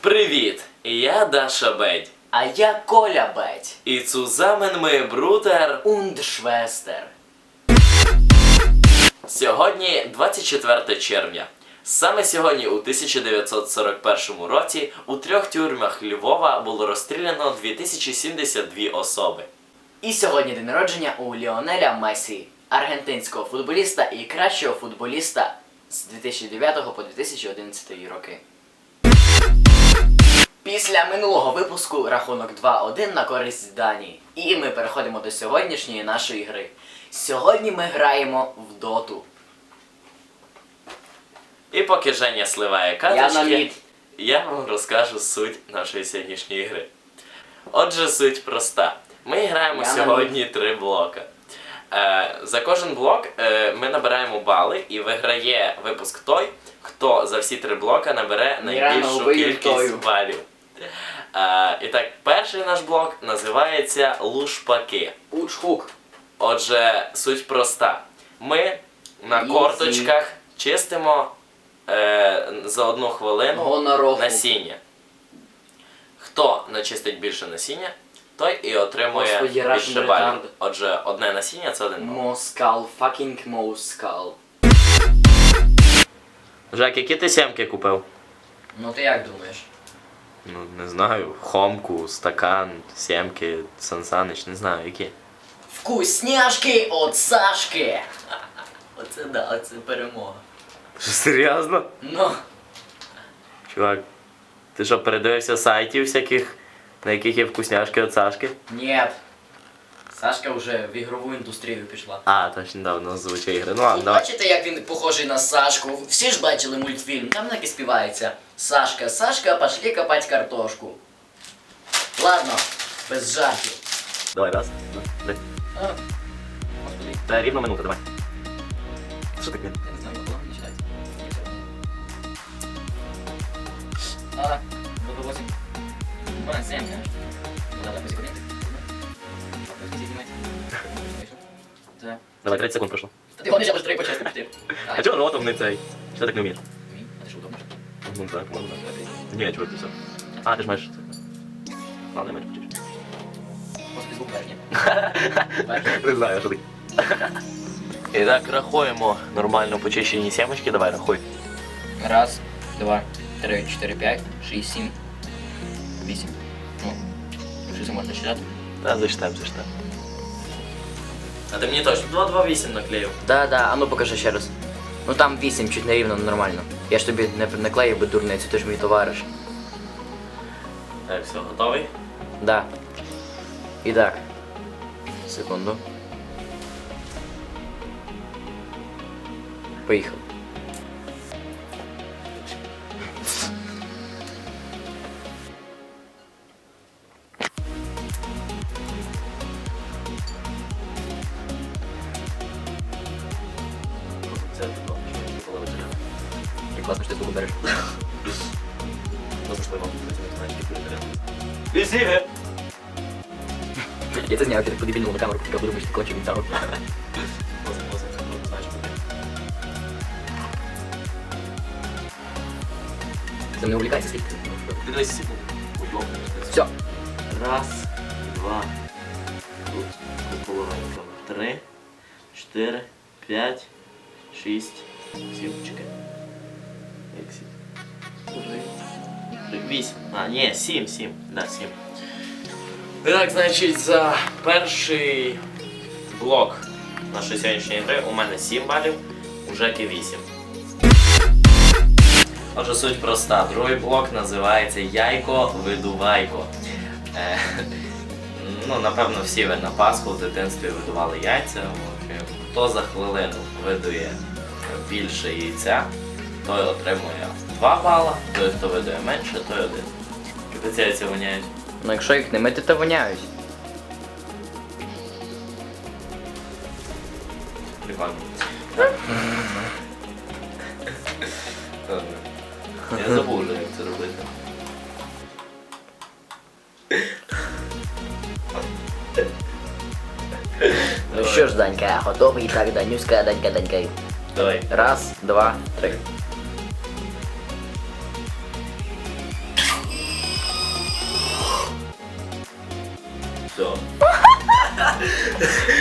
Привіт! Я Даша Бедь. А я Коля Беть. І zusammen ми Брутер. Und Schwester. Сьогодні 24 червня. Саме сьогодні, у 1941 році, у трьох тюрмах Львова було розстріляно 2072 особи. І сьогодні день народження у Ліонеля Месі, аргентинського футболіста і кращого футболіста з 2009 по 2011 роки. Після минулого випуску рахунок 2-1 на користь Данії. І ми переходимо до сьогоднішньої нашої гри. Сьогодні ми граємо в доту. І поки Женя сливає Я карточки, мід. я вам розкажу суть нашої сьогоднішньої гри. Отже, суть проста. Ми граємо Я сьогодні три блока. Е, за кожен блок е, ми набираємо бали і виграє випуск той, хто за всі три блока набере найбільшу вбий кількість балів. Е, і так, перший наш блок називається Лушпаки. Учхук. Отже, суть проста. Ми на Ізі. корточках чистимо е, за одну хвилину Гонороху. насіння. Хто начистить більше насіння, той і отримує Господи, Russian більше балів. retard. Отже, одне насіння це один бал. Москал, fucking Москал. Жак, які ти сімки купив? Ну ти як думаєш? Ну, не знаю, хомку, стакан, сімки, сансанич, не знаю, які. Вкусняшки от Сашки! Оце да, оце перемога. Що, серйозно? Ну, Чувак, ти що, передивився сайтів всяких, на яких є вкусняшки від Сашки? нет. Сашка вже в ігрову індустрію пішла. А, точно, да, у нас звучить ігри. Ну ладно, давай. бачите, як він похожий на Сашку? Всі ж бачили мультфільм, там так і співається. Сашка, Сашка, пошли копать картошку. Ладно, без жартів. Давай, раз, два, три. А, Господи, рівно минута, давай. Що таке? я не знаю, коли не читається. А, было 8. Два, 7, да? Ну, Надо по Давай, 30 секунд пройшло. Та ти гониш, я быстрее по части чотири. А чого ротом не цей? Що так не вмієш? Мій? А ти що, удобно? Ну так, ладно. Ні, чого ти все. А, ти ж маєш це. Ладно, я менше почуєш. Господи, звук. Не знаю, що таке. І так, рахуємо нормально почищені сімочки, давай рахуй. Раз, два, три, чотири, п'ять, шість, сім, вісім. Ну, що це можна считати? Та зачитаємо, зачитаємо. А ти мені точно 228 наклеїв. Да, да, а ну покажи ще раз. Ну там вісім, чуть не рівно, нормально. Я ж тобі не наклеїв би дурницю, ти ж мій товариш. Так, все, готовий? Да. І так. Секунду. Поїхав. Це половина. І класно, що ти звук береш. Ну, що вам знаєш, які Візіги! Я це зняв, ти так по-дебільному на камеру потікав, думаєш, ти кончив гітару. Це не увлікайся скільки. Дивись секунду. Все. Раз, два, тут половинка. Три, чотири, п'ять, шість, сім, чекай. Як сім? Три, три, вісім. А, ні, сім, сім. Да, сім. І так, значить, за перший блок нашої сьогоднішньої гри у мене 7 балів, у Жеки 8. Отже, суть проста. Другий блок називається Яйко видувайко. Е, ну, напевно, всі ви на Пасху в дитинстві видували яйця. Хто за хвилину видує більше яйця, той отримує 2 бала, той, хто видує менше, той один. Капець яйця воняють. Ну якщо їх не мити, то воняють. прикольно. Я забув вже, як це робити. Ну що ж, Данька, готовий? Так, Данюська, Данька, Данька. Давай. Раз, два, три.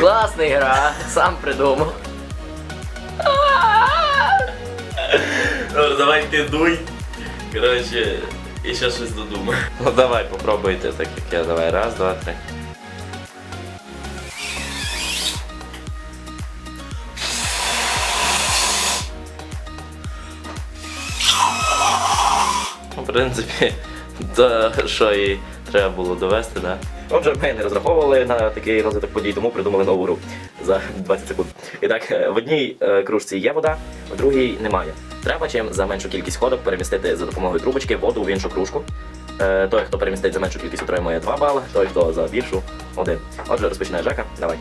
Класна гра, сам придумав. Ну, давай ти дуй. Коротше, і ще щось додумай. Ну давай, попробуйте так як я. Давай, раз, два, три. Ну, В принципі, то, що і треба було довести, да? Отже, ми не розраховували на такий розвиток подій, тому придумали нову гру за 20 секунд. І так, е, в одній е, кружці є вода, в другій немає. Треба чим за меншу кількість ходок перемістити за допомогою трубочки воду в іншу кружку. Е, Той, хто перемістить за меншу кількість, отримує 2 бали, той, хто за більшу один. Отже, розпочинає Жека. Давай.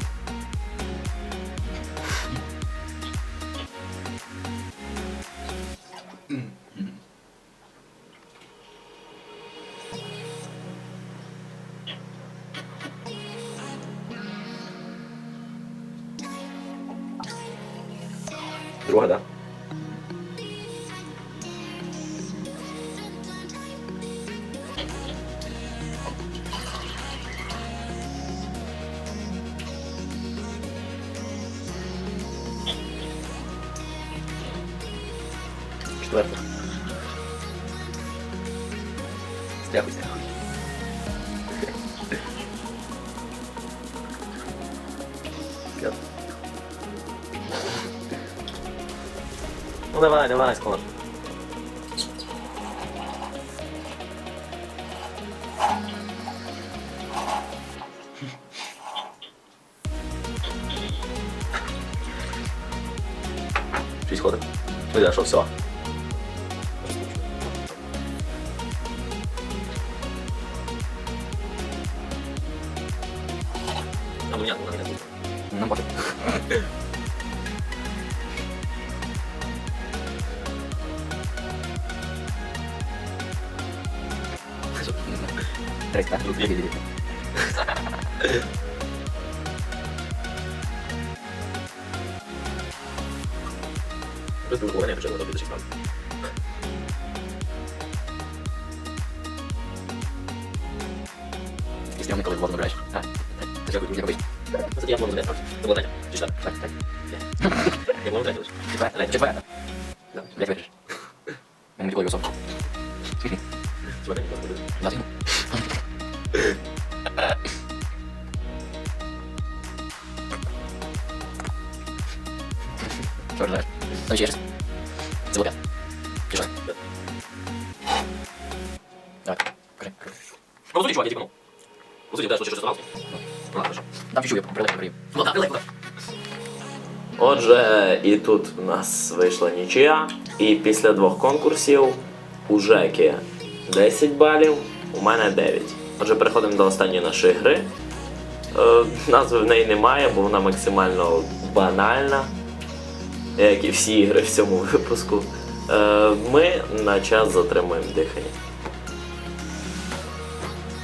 Стряхуй. П'ята. Ну давай, давай, скоро. Три, так, дві, дві, дві. Без вибування почали робити шість раундів. І стрімний, коли двох набираєш. А, Ти як як вийшло? Це я можу зробити. Це було Раз. Ну, типу, ну. Там чуть-чуть, я прилетів, прилетів. Ну, так, далеко. Отже, і тут у нас вийшла нічия. І після двох конкурсів у Жеки 10 балів, у мене 9. Отже, переходимо до останньої нашої гри. Е, назви в неї немає, бо вона максимально банальна, як і всі ігри в цьому випуску. Е, ми на час затримуємо дихання.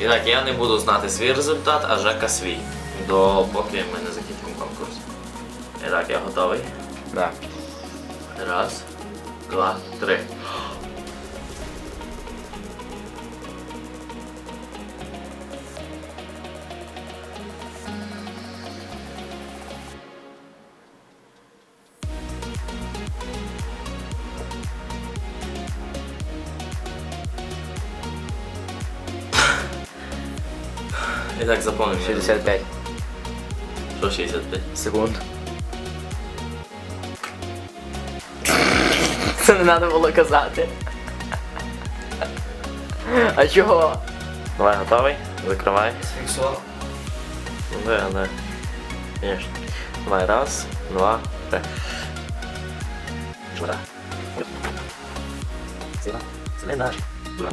І так, я не буду знати свій результат, а Жека свій. До поки ми не закінчимо конкурс. І так, я готовий. Да. Раз, два, три. І так, запомнив. 65 Що 65? секунд. Це не треба було казати. А чого? Давай, готовий? Закривай. Фіксував. Ну да, да. Конечно. Давай, раз, два, три. Чудо. Сила. Сила наш. Дура,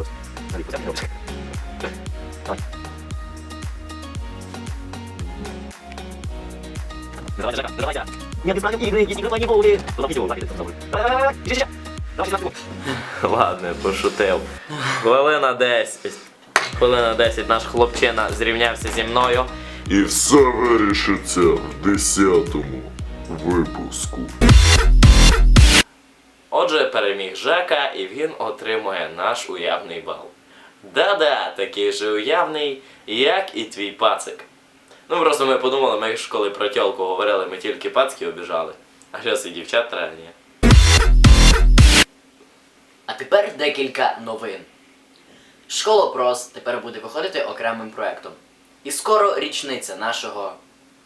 Давайте, Жека, давайте. Нет, бесплатные игры, есть игры по неволе. Куда видео? Давайте, давай. Еще, Давайте, Ладно, я пошутив. Хвилина 10. Хвилина 10 наш хлопчина зрівнявся зі мною. І все вирішиться в десятому випуску. Отже, переміг Жека, і він отримує наш уявний бал. Да-да, такий же уявний, як і твій пацик. Ну просто ми подумали, ми ж коли про тьолку говорили, ми тільки пацки обіжали. А зараз і дівчат треба, ні. А тепер декілька новин. Школа Прос тепер буде виходити окремим проектом. І скоро річниця нашого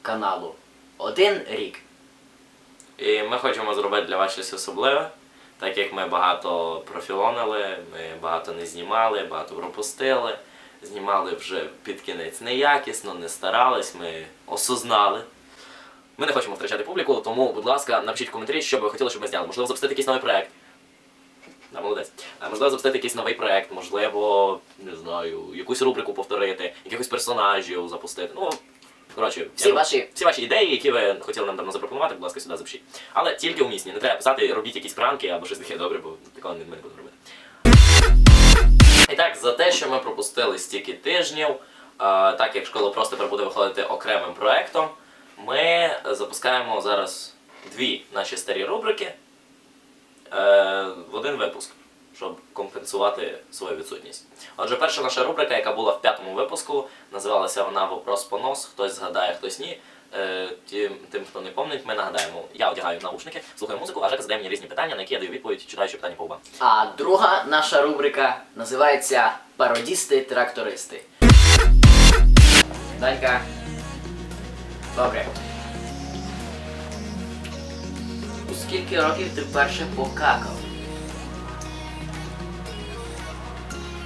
каналу. Один рік. І ми хочемо зробити для вас щось особливе, так як ми багато профілонили, ми багато не знімали, багато пропустили. Знімали вже під кінець неякісно, не старались, ми осознали. Ми не хочемо втрачати публіку, тому, будь ласка, напишіть в коментарі, що б ви хотіли, щоб ми зняли. Можливо, запустити якийсь новий проект. Да, молодець. Можливо, запустити якийсь новий проект, можливо, не знаю, якусь рубрику повторити, якихось персонажів запустити. Ну, коротше, Всі ваші всі ваші ідеї, які ви хотіли нам давно запропонувати, будь ласка, сюди запишіть. Але тільки умісні. Не треба писати, робіть якісь пранки або щось таке добре, бо такого не ми не будемо робити. І так, за те, що ми пропустили стільки тижнів, е, так як школа просто тепер буде виходити окремим проектом, ми запускаємо зараз дві наші старі рубрики е, в один випуск, щоб компенсувати свою відсутність. Отже, перша наша рубрика, яка була в п'ятому випуску, називалася вона Вопрос понос. Хтось згадає, хтось ні. Е, Тим, тим, хто не пам'ятає, ми нагадаємо. Я одягаю наушники, слухаю музику, а Жека задає мені різні питання, на які я даю відповідь, читаючи питання по губам. А друга наша рубрика називається Пародісти-трактористи. Данька. Добре. У скільки років ти вперше покакав?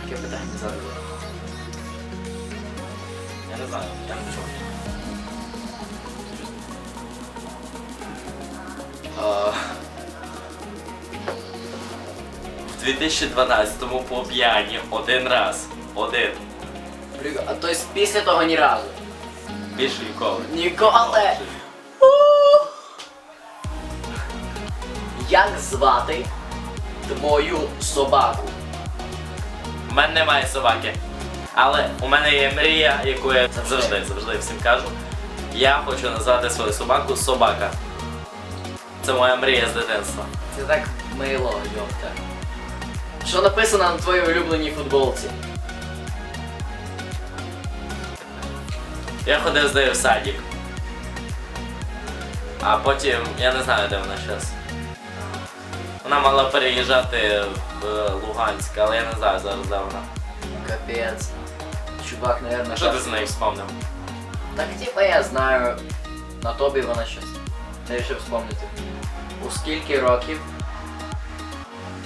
Таке питання завжди. Я не знаю, я не чув. В 2012-му по п'яні один раз. Один. а то есть після того ні разу. Більше ніколи. Ніколи. Як звати твою собаку? У мене немає собаки. Але у мене є мрія, яку я завжди, завжди всім кажу. Я хочу назвати свою собаку собака. Це моя мрія з дитинства. Це так мило, йопта. Що написано на твоїй улюбленій футболці? Я ходив з нею в садик. А потім я не знаю, де вона зараз. Вона мала переїжджати в е, Луганськ, але я не знаю зараз, де вона. Капець. Чувак, наверное, Що ти з нею вспомнив? Так типа я знаю. На тобі вона щось. Не вирішив вспомнити. У скільки років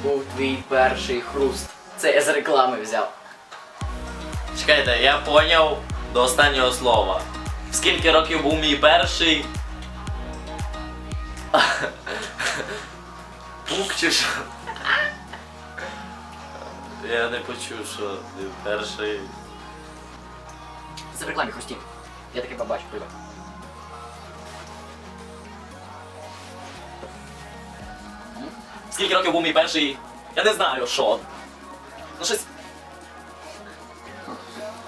був твій перший хруст? Це я з реклами взяв. Чекайте, я поняв до останнього слова. Скільки років був мій перший? Пук чи що? Я не почув, що ти перший. Це в рекламі хрустів. Я таки побачу, прибав. Скільки років був мій перший? Я не знаю, що. Ну щось.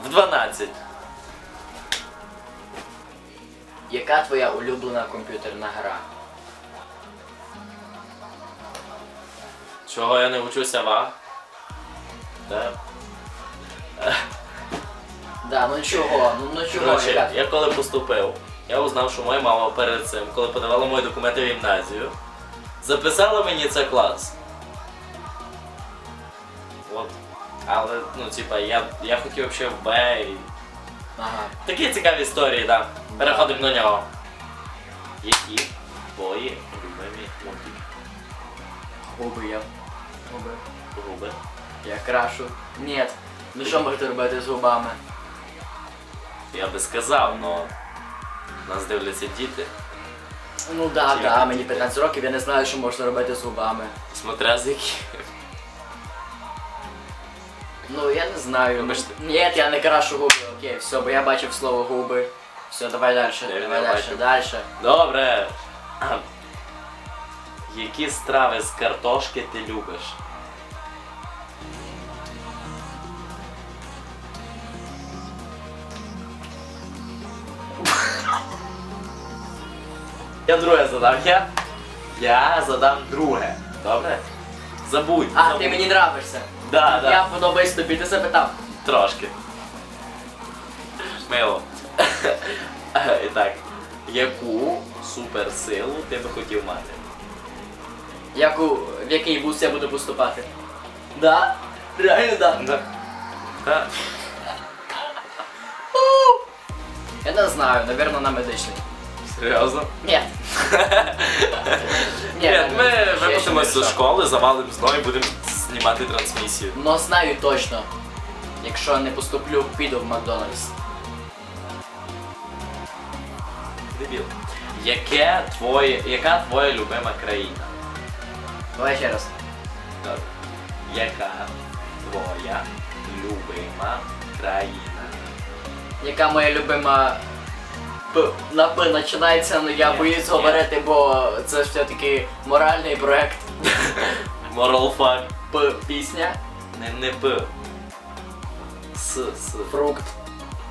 В 12. Яка твоя улюблена комп'ютерна гра? Чого я не вчуся ва? Да. Да, ну чого, ну, ну чого, Коротше, яка? я коли поступив, я узнав, що моя мама перед цим, коли подавала мої документи в гімназію, записала мені це клас. От. Але, ну, типа, я, я хотів взагалі в Б і... Ага. Такі цікаві історії, так. Да. Переходимо до нього. Які твої любимі мультики? Губи я. Губи. Губи. Я крашу. Ні. Ну що можете робити з губами? Я би сказав, но нас дивляться діти. Ну да, Тільки да, мені діти. 15 років, я не знаю, що можна робити з губами. Смотря з які. Ну я не знаю. Вибачте. Ні, я не крашу губи, окей, все, бо я бачив слово губи. Все, давай далі, Не давай далі, бачу. далі. Добре. Які страви з картошки ти любиш? Я друге задам. Я, я задам друге. Добре? Забудь. А, забудь. ти мені нравишся. Да, да. Я подобаюсь тобі, ти запитав. Трошки. Мило. І так. Яку суперсилу ти би хотів мати? Яку, в який вуз я буду поступати? Да? Реально да. Да. Я не знаю, наверное, на медичний. Серйозно? Ні. Ні, на ми. Ще випустимося ще з що. школи, завалимо знову і будемо знімати трансмісію. Но знаю точно. Якщо не поступлю, піду в Макдональдс. Дебіл. Яке твоє, яка твоя любима країна? Давай ще раз. Добре. Яка твоя любима країна? Яка моя любима П на П починається, але я боюсь говорити, бо це ж все-таки моральний проект. Moral fuck. П пісня, Не, не П. С, с. фрукт.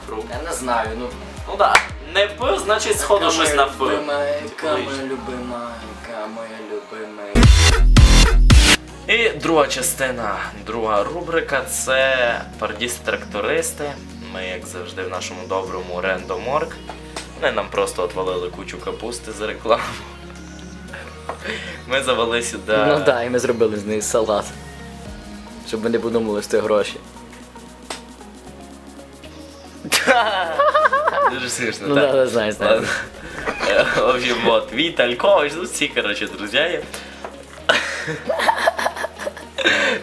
Фрукт. Я не знаю, ну. Ну да. Не П, значить сходу щось на Типу, моя любима, яка моя любима. І друга частина, друга рубрика це пардісти-трактористи. Ми, як завжди, в нашому доброму рендоморг. Вони нам просто отвалили кучу капусти за рекламу. Ми завели сюди. Ну так, і ми зробили з неї салат. Щоб ви не подумали, що це гроші. Дуже смішно, Ну так? да, знаю, знаю. В общем, вот, Віталькович, ну всі, коротше, друзі. є.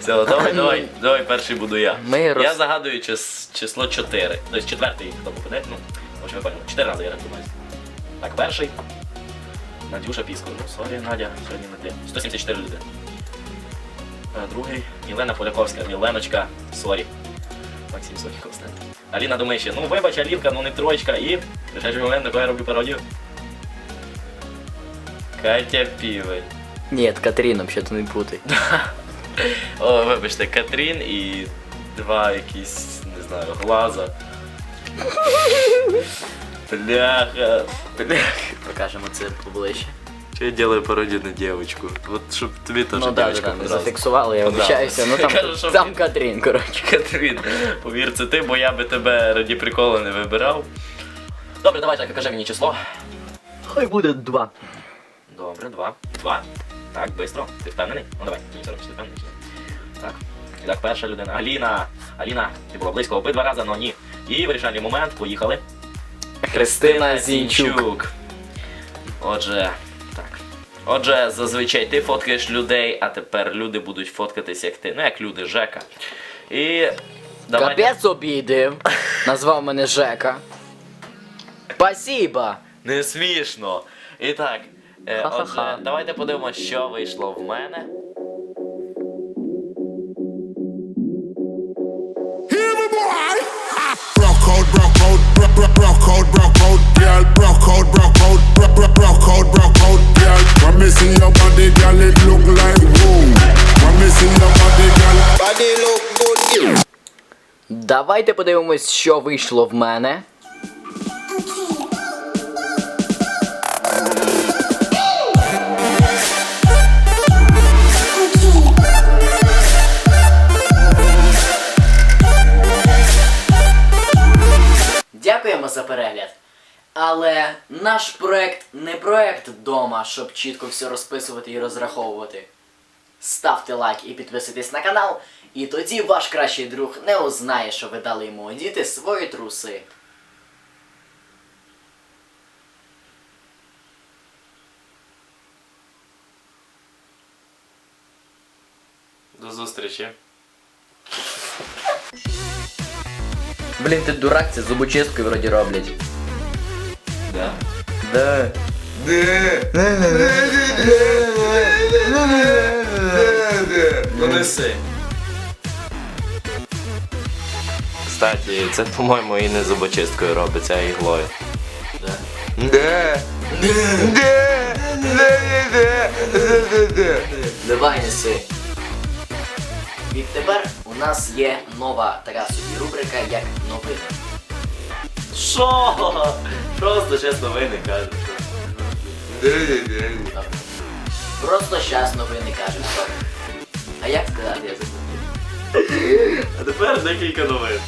Все, давай, давай, давай, перший буду я. Ми Я роз- загадую чис- число 4. Тобто четвертий, хто попаде, ну, общем, ви. Чотири рази я рахую. Так, перший. Надюша Піско. Ну, сорі, Надя, сьогодні не ти. 174 люди. Е, Другий. Єлена Поляковська. Єленочка, сорі. Максим Сохіков стане. Аліна Домище. Ну, вибач, Алінка, ну не троєчка. І решаючий момент, на кого я роблю пародію. Катя Півень. Ні, Катерина, взагалі не путай. О, вибачте, Катрін і два якісь, не знаю, глаза. Бляха. Бляха. Покажемо це поближче. Що я делаю пародію на девочку? Вот щоб тобі теж Ну да, да, девочка да, понравилась. зафіксували, я Ну, да. Ну там, Кажу, щоб- там Катрін, коротше. Катрін, повір, це ти, бо я би тебе раді приколу не вибирав. Добре, давай так, кажи мені число. Хай буде два. Добре, два. Два. Так, бистро. Ти впевнений? Ну давай, мені 40, чи ти впевнений? чи ні? Так. І так, перша людина. Аліна. Аліна, ти була близько обидва рази, але ні. І вирішальний момент, поїхали. Христина Зінчук. Отже, так. Отже, зазвичай ти фоткаєш людей, а тепер люди будуть фоткатись як ти. Ну, як люди, Жека. І. Давай. Капець обідив. Назвав мене Жека. Спасибо. Не смішно. І так. Е, отже, давайте подивимося, що вийшло в мене. Bro, bro, bro code, bro code, girl. Bro code, bro code, bro, bro, bro code, bro code, girl. When me see your body, girl, it look like whoa. When me see your body, girl, body look good, girl. Давайте подивимось, що вийшло в мене. Дякуємо за перегляд. Але наш проект не проект вдома, щоб чітко все розписувати і розраховувати. Ставте лайк і підписуйтесь на канал, і тоді ваш кращий друг не узнає, що ви дали йому одіти свої труси. До зустрічі. Блін, ти дурак, це зубочисткою вроді роблять. Да. Да. Ну неси. Кстати, це, по-моєму, і не зубочисткою робиться, а іглою. Да. Да. Да. Да. Да. Давай неси. Відтепер у нас є нова така собі рубрика, як новини. Що? Просто щас новини кажуть. Просто щас новини кажуть. А як сказати, я забув? А тепер декілька новин.